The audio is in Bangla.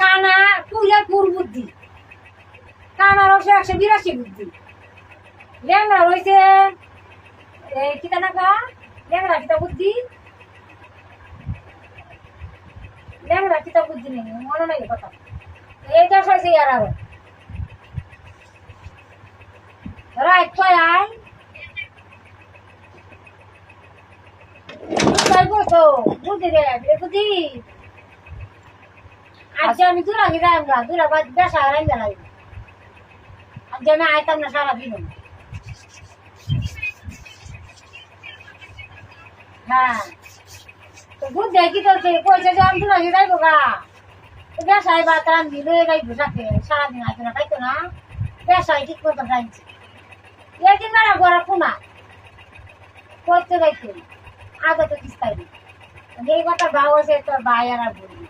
কানা তুইয়া পুর বুদ্ধি। কানার হচ্ছে একশো বিরাশি বুদ্ধি। ল্যাংড়া রয়েছে কিতা নাকা ল্যাংড়া কিতা বুদ্ধি? ল্যাংড়া কিতা বুদ্ধি নেই, মনে নেই কথা। এইটা হয়েছে ইয়ার আরও। রাইট কয় আয় বুঝতে তো বুদ্ধি। রে রে বুদ্ধি আজ আমি দূর আগে যাই আমরা, দূর আবার বেসা হারাই গেলাই আজ আমি আইতাম না, সারা দিন হ্যাঁ। তো বুদ্ধি কি চলছে কইছে যে আমি দূর আগে যাইবো গা। তো বেসাই বা তার আমি লয়ে যাইবো সাথে সারাদিন আইতো না তাইতো না। বেসাই ঠিক মতো যাইছি একদিন না গড়া কোনা করতে যাইতো আগে তো কিস্তাই এই কথা ভাও তোর ভাই আর বলবি